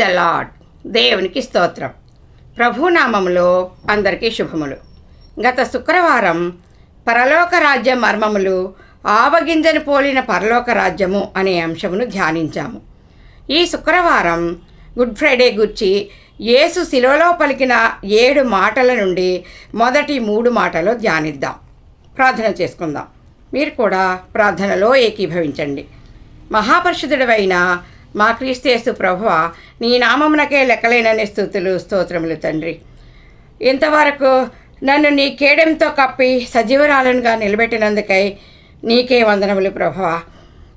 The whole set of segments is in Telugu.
ద లాడ్ దేవునికి స్తోత్రం. ప్రభునామములో అందరికీ శుభములు. గత శుక్రవారం పరలోక రాజ్య మర్మములు ఆవగింజను పోలిన పరలోక రాజ్యము అనే అంశమును ధ్యానించాము. ఈ శుక్రవారం గుడ్ ఫ్రైడే గుర్చి యేసు శిలోలో పలికిన ఏడు మాటల నుండి మొదటి మూడు మాటలు ధ్యానిద్దాం. ప్రార్థన చేసుకుందాం. మీరు కూడా ప్రార్థనలో ఏకీభవించండి. మహాపరిషుదుడవైన మా క్రీస్తేసు ప్రభువ నీ నామమునకే లెక్కలేనని స్థుతులు స్తోత్రములు తండ్రి. ఇంతవరకు నన్ను నీ కేడెంతో కప్పి సజీవరాలనుగా నిలబెట్టినందుకై నీకే వందనములు ప్రభువ.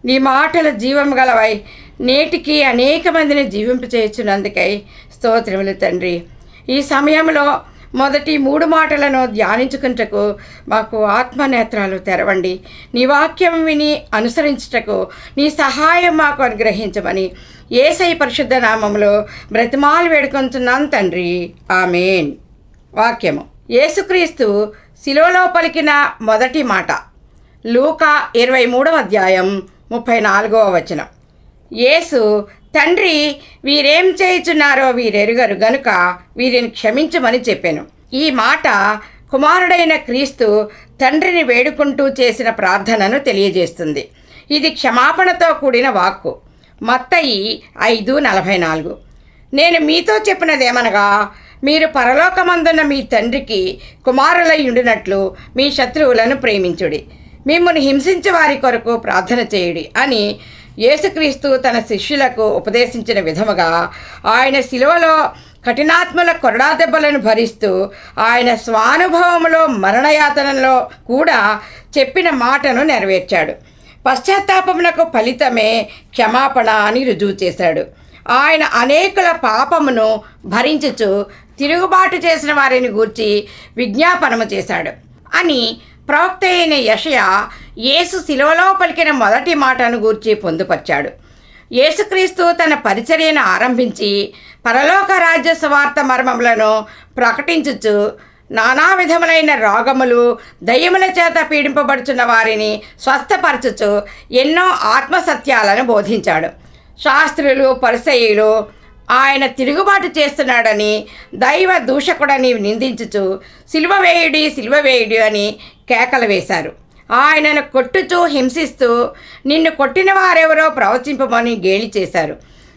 నీ మాటలు జీవం గలవై నేటికి అనేక మందిని జీవింపచేయుచున్నందుకై స్తోత్రములు తండ్రి. ఈ సమయంలో మొదటి మూడు మాటలను ధ్యానించుకుంటకు మాకు ఆత్మనేత్రాలు తెరవండి. నీ వాక్యం విని అనుసరించుటకు నీ సహాయం మాకు అనుగ్రహించమని ఏసై పరిశుద్ధ నామంలో బ్రతిమాలు వేడుకొంటున్నాను తండ్రి. ఆమెన్. వాక్యము. యేసుక్రీస్తు శిలోలో పలికిన మొదటి మాట. లూకా ఇరవై మూడవ అధ్యాయం ముప్పై నాలుగవ వచనం. యేసు తండ్రి వీరేం చేయుచున్నారో వీరెరుగరు గనుక వీరిని క్షమించమని చెప్పాను. ఈ మాట కుమారుడైన క్రీస్తు తండ్రిని వేడుకుంటూ చేసిన ప్రార్థనను తెలియజేస్తుంది. ఇది క్షమాపణతో కూడిన వాక్కు. మత్తయి ఐదు నలభై నాలుగు. నేను మీతో చెప్పినదేమనగా మీరు పరలోకమందున్న మీ తండ్రికి కుమారులై ఉండినట్లు మీ శత్రువులను ప్రేమించుడి. మిమ్మల్ని హింసించే వారి కొరకు ప్రార్థన చేయుడి అని యేసుక్రీస్తు తన శిష్యులకు ఉపదేశించిన విధముగా ఆయన శిలువలో కఠినాత్మల కొరడా దెబ్బలను భరిస్తూ ఆయన స్వానుభవములో మరణయాతనలో కూడా చెప్పిన మాటను నెరవేర్చాడు. పశ్చాత్తాపమునకు ఫలితమే క్షమాపణ అని రుజువు చేశాడు. ఆయన అనేకుల పాపమును భరించుచు తిరుగుబాటు చేసిన వారిని గూర్చి విజ్ఞాపనము చేశాడు అని ప్రవక్త అయిన యషయ యేసు శిలువలో పలికిన మొదటి మాటను గూర్చి పొందుపరిచాడు. యేసుక్రీస్తు తన పరిచర్యను ఆరంభించి పరలోక రాజ్య స్వార్థ మర్మములను ప్రకటించుచు నానా విధములైన రోగములు దయ్యముల చేత పీడింపబడుచున్న వారిని స్వస్థపరచుచు ఎన్నో ఆత్మసత్యాలను బోధించాడు. శాస్త్రులు పరిసయులు ఆయన తిరుగుబాటు చేస్తున్నాడని దైవ దూషకుడని నిందించుచు సిల్వ వేయుడి సిల్వ వేయుడి అని కేకలు వేశారు. ఆయనను కొట్టుతూ హింసిస్తూ నిన్ను కొట్టిన వారెవరో ప్రవచింపమని గేలి చేశారు.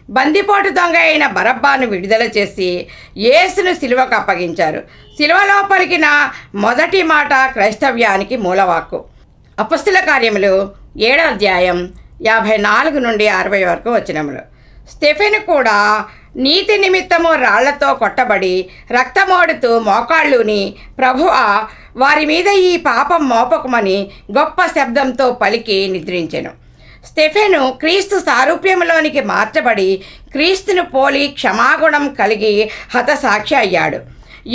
బందిపోటు దొంగ అయిన బరబ్బాను విడుదల చేసి యేసును సిలువకు అప్పగించారు. సిలువలో పలికిన మొదటి మాట క్రైస్తవ్యానికి మూలవాక్కు. అపస్తుల కార్యములు ఏడో అధ్యాయం యాభై నాలుగు నుండి అరవై వరకు వచ్చినములు స్టెఫెన్ కూడా నీతి నిమిత్తము రాళ్ళతో కొట్టబడి రక్తమోడుతూ మోకాళ్ళుని ప్రభువ వారి మీద ఈ పాపం మోపకమని గొప్ప శబ్దంతో పలికి నిద్రించెను. స్టెఫెను క్రీస్తు సారూప్యంలోనికి మార్చబడి క్రీస్తును పోలి క్షమాగుణం కలిగి హతసాక్షి అయ్యాడు.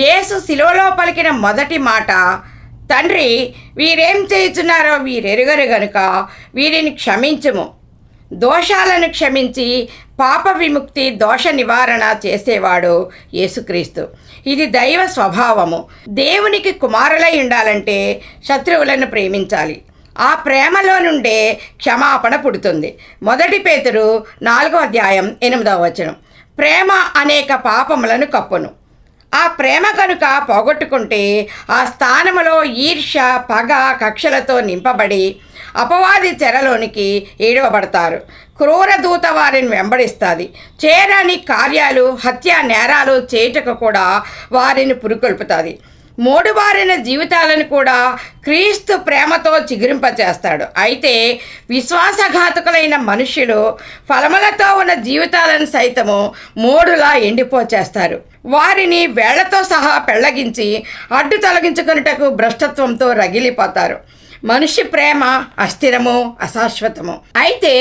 యేసు శిలువలో పలికిన మొదటి మాట తండ్రి వీరేం చేయుచున్నారో వీరెరుగరు గనుక వీరిని క్షమించుము. దోషాలను క్షమించి పాప విముక్తి దోష నివారణ చేసేవాడు యేసుక్రీస్తు. ఇది దైవ స్వభావము. దేవునికి కుమారులై ఉండాలంటే శత్రువులను ప్రేమించాలి. ఆ ప్రేమలో నుండే క్షమాపణ పుడుతుంది. మొదటి పేతుడు నాలుగో అధ్యాయం ఎనిమిదవ వచనం. ప్రేమ అనేక పాపములను కప్పును. ఆ ప్రేమ కనుక పోగొట్టుకుంటే ఆ స్థానములో ఈర్ష్య పగ కక్షలతో నింపబడి అపవాది చెరలోనికి ఏడవబడతారు క్రూర దూత వారిని వెంబడిస్తుంది. చేరని కార్యాలు హత్య నేరాలు చేయుటకు కూడా వారిని పురుకొల్పుతుంది. మోడుబారిన జీవితాలను కూడా క్రీస్తు ప్రేమతో చిగురింపచేస్తాడు. అయితే విశ్వాసఘాతకులైన మనుషులు ఫలములతో ఉన్న జీవితాలను సైతము మోడులా ఎండిపోచేస్తారు. వారిని వేళ్ళతో సహా పెళ్ళగించి అడ్డు తొలగించుకున్నటకు భ్రష్టత్వంతో రగిలిపోతారు. మనిషి ప్రేమ అస్థిరము అశాశ్వతము. అయితే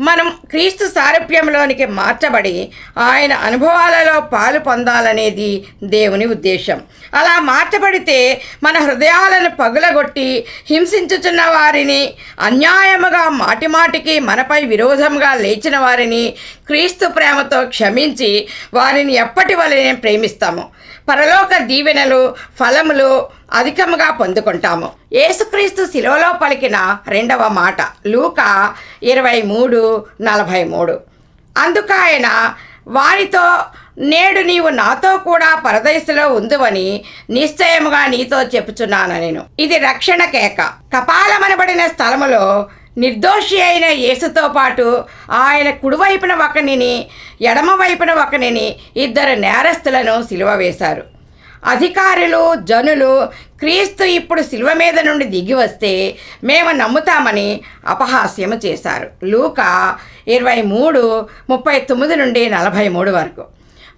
మనం క్రీస్తు సారూప్యంలోనికి మార్చబడి ఆయన అనుభవాలలో పాలు పొందాలనేది దేవుని ఉద్దేశం. అలా మార్చబడితే మన హృదయాలను పగులగొట్టి హింసించుచున్న వారిని అన్యాయముగా మాటిమాటికి మనపై విరోధంగా లేచిన వారిని క్రీస్తు ప్రేమతో క్షమించి వారిని ఎప్పటి వలనే ప్రేమిస్తాము. పరలోక దీవెనలు ఫలములు అధికముగా పొందుకుంటాము. ఏసుక్రీస్తు శిలువలో పలికిన రెండవ మాట లూక ఇరవై మూడు నలభై మూడు. అందుకు ఆయన వారితో నేడు నీవు నాతో కూడా పరదయసులో ఉందువని నిశ్చయముగా నీతో చెప్పుచున్నాను నేను. ఇది రక్షణ కేక. కపాలమనబడిన స్థలములో నిర్దోషి అయిన యేసుతో పాటు ఆయన కుడివైపున ఒకనిని ఎడమవైపున ఒకనిని ఇద్దరు నేరస్తులను సిలువ వేశారు. అధికారులు జనులు క్రీస్తు ఇప్పుడు శిలువ మీద నుండి దిగి వస్తే మేము నమ్ముతామని అపహాస్యము చేశారు. లూక ఇరవై మూడు ముప్పై తొమ్మిది నుండి నలభై మూడు వరకు.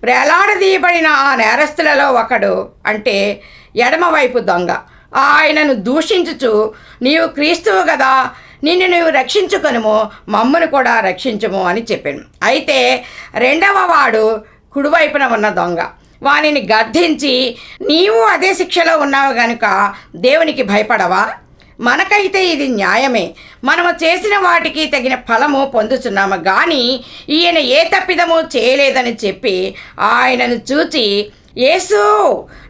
వేలాడదీయబడిన ఆ నేరస్తులలో ఒకడు అంటే ఎడమవైపు దొంగ. ఆయనను దూషించుచు నీవు క్రీస్తువు కదా నిన్ను నువ్వు రక్షించుకొనుము మమ్మను కూడా రక్షించము అని చెప్పాను. అయితే రెండవ వాడు కుడివైపున ఉన్న దొంగ. వానిని గద్దించి నీవు అదే శిక్షలో ఉన్నావు గనుక దేవునికి భయపడవా? మనకైతే ఇది న్యాయమే. మనము చేసిన వాటికి తగిన ఫలము పొందుతున్నాము కానీ ఈయన ఏ తప్పిదము చేయలేదని చెప్పి ఆయనను చూచి యేసు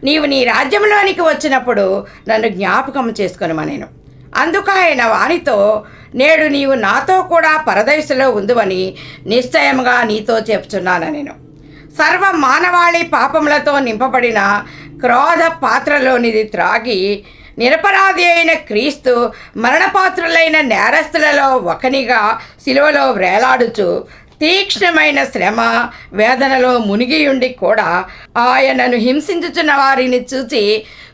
నీవు నీ రాజ్యంలోనికి వచ్చినప్పుడు నన్ను జ్ఞాపకం చేసుకొనమనేను అందుకు ఆయన వానితో నేడు నీవు నాతో కూడా పరదశలో ఉందువని నిశ్చయముగా నీతో చెప్తున్నాను నేను. సర్వ మానవాళి పాపములతో నింపబడిన క్రోధ పాత్రలోనిది త్రాగి నిరపరాధి అయిన క్రీస్తు మరణపాత్రులైన నేరస్తులలో ఒకనిగా సిలువలో వేలాడుచు తీక్ష్ణమైన శ్రమ వేదనలో మునిగియుండి కూడా ఆయనను హింసించుచున్న వారిని చూచి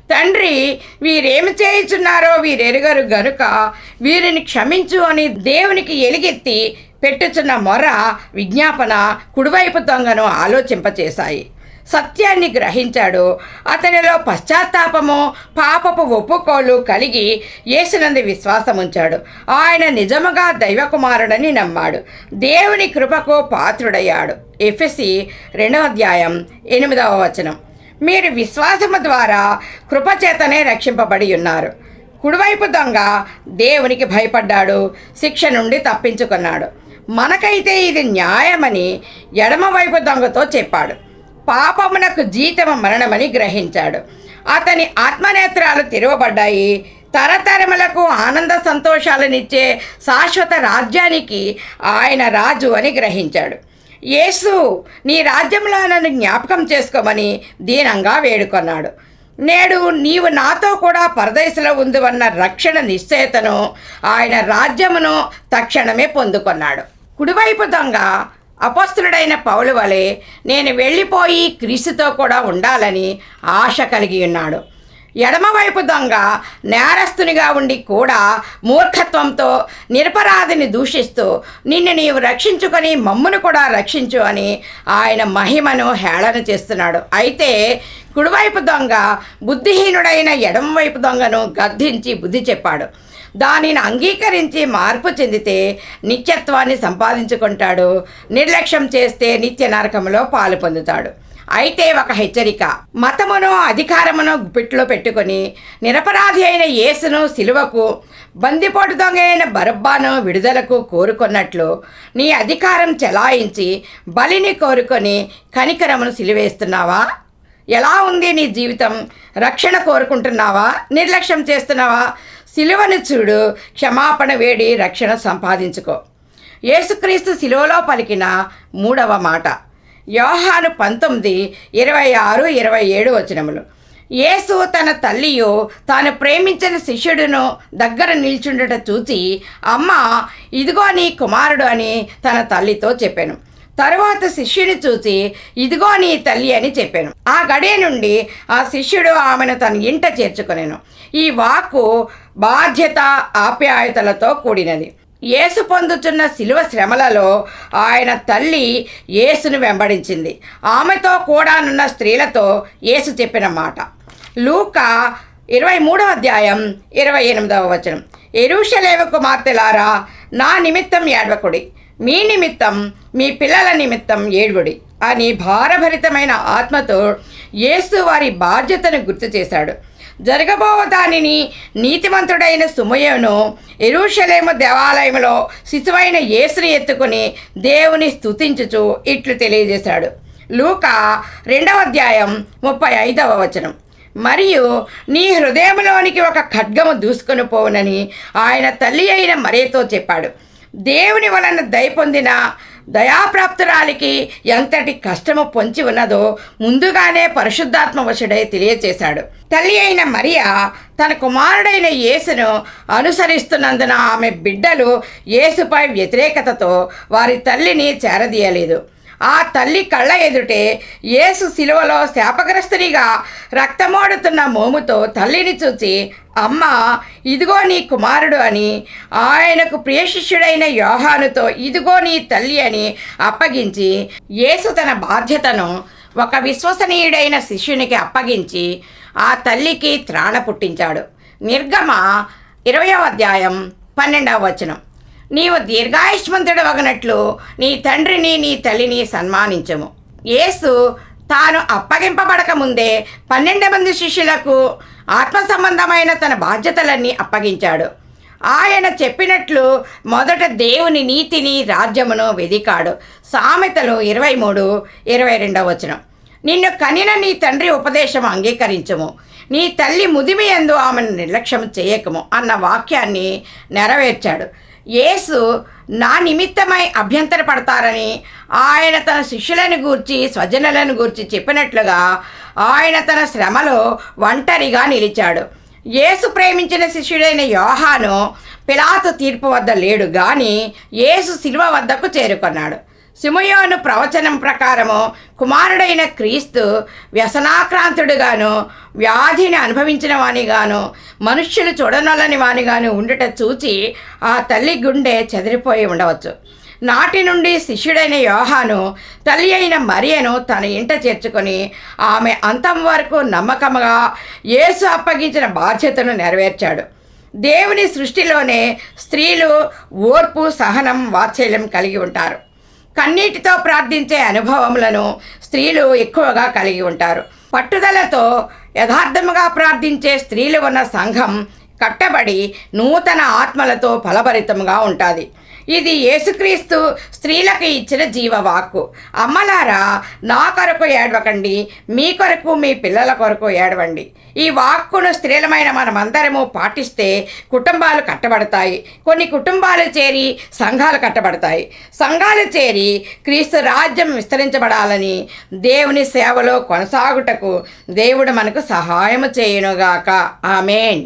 తండ్రి వీరేమి చేయుచున్నారో వీరెరుగరు గనుక వీరిని క్షమించు అని దేవునికి ఎలుగెత్తి పెట్టుచున్న మొర విజ్ఞాపన కుడివైపు దొంగను ఆలోచింపచేశాయి. సత్యాన్ని గ్రహించాడు. అతనిలో పశ్చాత్తాపము పాపపు ఒప్పుకోలు కలిగి యేసునందు విశ్వాసం ఉంచాడు ఆయన నిజముగా దైవకుమారుడని నమ్మాడు. దేవుని కృపకు పాత్రుడయ్యాడు. ఎఫ్ఎసి రెండవ అధ్యాయం ఎనిమిదవ వచనం. మీరు విశ్వాసము ద్వారా కృపచేతనే రక్షింపబడి ఉన్నారు. కుడివైపు దొంగ దేవునికి భయపడ్డాడు శిక్ష నుండి తప్పించుకున్నాడు. మనకైతే ఇది న్యాయమని ఎడమవైపు దొంగతో చెప్పాడు. పాపమునకు జీతము మరణమని గ్రహించాడు. అతని ఆత్మనేత్రాలు తెరవబడ్డాయి. తరతరములకు ఆనంద సంతోషాలనిచ్చే శాశ్వత రాజ్యానికి ఆయన రాజు అని గ్రహించాడు. యేసు నీ రాజ్యంలో నన్ను జ్ఞాపకం చేసుకోమని దీనంగా వేడుకొన్నాడు. నేడు నీవు నాతో కూడా పరదేశంలో ఉందివన్న రక్షణ నిశ్చయతను ఆయన రాజ్యమును తక్షణమే పొందుకొన్నాడు. కుడివైపు దొంగ అపస్తుడైన పౌలు వలె నేను వెళ్ళిపోయి క్రీస్తుతో కూడా ఉండాలని ఆశ కలిగి ఉన్నాడు. ఎడమవైపు దొంగ నేరస్తునిగా ఉండి కూడా మూర్ఖత్వంతో నిరపరాధిని దూషిస్తూ నిన్ను నీవు రక్షించుకొని మమ్మును కూడా రక్షించు అని ఆయన మహిమను హేళన చేస్తున్నాడు. అయితే కుడివైపు దొంగ బుద్ధిహీనుడైన ఎడమవైపు దొంగను గద్దించి బుద్ధి చెప్పాడు. దానిని అంగీకరించి మార్పు చెందితే నిత్యత్వాన్ని సంపాదించుకుంటాడు. నిర్లక్ష్యం చేస్తే నిత్య నరకంలో పాలు పొందుతాడు. అయితే ఒక హెచ్చరిక. మతమును అధికారమును గుప్పిట్లో పెట్టుకొని నిరపరాధి అయిన యేసును సిలువకు బందిపోటు దొంగ అయిన బరబ్బాను విడుదలకు కోరుకున్నట్లు నీ అధికారం చెలాయించి బలిని కోరుకొని కనికరమును సిలివేస్తున్నావా? ఎలా ఉంది నీ జీవితం? రక్షణ కోరుకుంటున్నావా? నిర్లక్ష్యం చేస్తున్నావా? సిలువను చూడు క్షమాపణ వేడి రక్షణ సంపాదించుకో. యేసుక్రీస్తు సిలువలో పలికిన మూడవ మాట. యోహాను పంతొమ్మిది ఇరవై ఆరు ఇరవై ఏడు వచనములు. యేసు తన తల్లియు తాను ప్రేమించిన శిష్యుడును దగ్గర నిల్చుండట చూసి అమ్మ ఇదిగో నీ కుమారుడు అని తన తల్లితో చెప్పాను. తరువాత శిష్యుని చూసి ఇదిగో నీ తల్లి అని చెప్పాను. ఆ గడియ నుండి ఆ శిష్యుడు ఆమెను తన ఇంట చేర్చుకునేను. ఈ వాక్కు బాధ్యత ఆప్యాయతలతో కూడినది. యేసు పొందుతున్న శిలువ శ్రమలలో ఆయన తల్లి యేసును వెంబడించింది. ఆమెతో కూడానున్న స్త్రీలతో యేసు చెప్పిన మాట. లూక ఇరవై మూడవ అధ్యాయం ఇరవై ఎనిమిదవ వచనం. ఎరుషలేవ కుమార్తెలారా నా నిమిత్తం ఏడవకుడి. మీ నిమిత్తం మీ పిల్లల నిమిత్తం ఏడుగుడి అని భారభరితమైన ఆత్మతో యేసు వారి బాధ్యతను గుర్తు చేశాడు. జరగబోవ దానిని నీతిమంతుడైన సుమయను ఎరుషలేము దేవాలయంలో శిశువైన యేసుని ఎత్తుకుని దేవుని స్థుతించుచు ఇట్లు తెలియజేశాడు. లూక రెండవ అధ్యాయం ముప్పై ఐదవ వచనం. మరియు నీ హృదయంలోనికి ఒక ఖడ్గము దూసుకొని పోవునని ఆయన తల్లి అయిన మరేతో చెప్పాడు. దేవుని వలన దయ పొందిన దయాప్రాప్తురాలికి ఎంతటి కష్టము పొంచి ఉన్నదో ముందుగానే పరిశుద్ధాత్మ వశుడై తెలియచేశాడు. తల్లి అయిన మరియా తన కుమారుడైన యేసును అనుసరిస్తున్నందున ఆమె బిడ్డలు యేసుపై వ్యతిరేకతతో వారి తల్లిని చేరదీయలేదు. ఆ తల్లి కళ్ళ ఎదుటే యేసు శిలువలో శాపగ్రస్తునిగా రక్తమోడుతున్న మోముతో తల్లిని చూచి అమ్మ ఇదిగో నీ కుమారుడు అని ఆయనకు ప్రియశిష్యుడైన యోహానుతో ఇదిగో నీ తల్లి అని అప్పగించి యేసు తన బాధ్యతను ఒక విశ్వసనీయుడైన శిష్యునికి అప్పగించి ఆ తల్లికి త్రాణ పుట్టించాడు. నిర్గమ ఇరవయో అధ్యాయం పన్నెండవ వచనం. నీవు దీర్ఘాయుష్మంతుడు వగనట్లు నీ తండ్రిని నీ తల్లిని సన్మానించము. యేసు తాను అప్పగింపబడక ముందే పన్నెండు మంది శిష్యులకు ఆత్మ సంబంధమైన తన బాధ్యతలన్నీ అప్పగించాడు. ఆయన చెప్పినట్లు మొదట దేవుని నీతిని రాజ్యమును వెదికాడు. సామెతలు ఇరవై మూడు ఇరవై రెండవ వచనం. నిన్ను కనిన నీ తండ్రి ఉపదేశం అంగీకరించము. నీ తల్లి ముదిమి ఎందు ఆమెను నిర్లక్ష్యం చేయకము అన్న వాక్యాన్ని నెరవేర్చాడు. యేసు నా నిమిత్తమై అభ్యంతర పడతారని ఆయన తన శిష్యులను గూర్చి స్వజనులను గూర్చి చెప్పినట్లుగా ఆయన తన శ్రమలో ఒంటరిగా నిలిచాడు. యేసు ప్రేమించిన శిష్యుడైన యోహాను పిలాతు తీర్పు వద్ద లేడు గాని యేసు శిల్వ వద్దకు చేరుకున్నాడు. సిమయోను ప్రవచనం ప్రకారము కుమారుడైన క్రీస్తు వ్యసనాక్రాంతుడుగాను వ్యాధిని అనుభవించిన వానిగాను మనుష్యులు చూడనొల్లని వానిగాను ఉండుట చూచి ఆ తల్లి గుండె చెదిరిపోయి ఉండవచ్చు. నాటి నుండి శిష్యుడైన యోహాను తల్లి అయిన మరియను తన ఇంట చేర్చుకొని ఆమె అంతం వరకు నమ్మకముగా యేసు అప్పగించిన బాధ్యతను నెరవేర్చాడు. దేవుని సృష్టిలోనే స్త్రీలు ఓర్పు సహనం వాత్సల్యం కలిగి ఉంటారు. కన్నీటితో ప్రార్థించే అనుభవములను స్త్రీలు ఎక్కువగా కలిగి ఉంటారు. పట్టుదలతో యథార్థముగా ప్రార్థించే స్త్రీలు ఉన్న సంఘం కట్టబడి నూతన ఆత్మలతో ఫలభరితంగా ఉంటుంది. ఇది యేసుక్రీస్తు స్త్రీలకు ఇచ్చిన జీవవాక్కు. అమ్మలారా నా కొరకు ఏడవకండి మీ కొరకు మీ పిల్లల కొరకు ఏడవండి. ఈ వాక్కును స్త్రీలమైన మనమందరము పాటిస్తే కుటుంబాలు కట్టబడతాయి. కొన్ని కుటుంబాలు చేరి సంఘాలు కట్టబడతాయి. సంఘాలు చేరి క్రీస్తు రాజ్యం విస్తరించబడాలని దేవుని సేవలో కొనసాగుటకు దేవుడు మనకు సహాయము చేయనుగాక. ఆమెన్.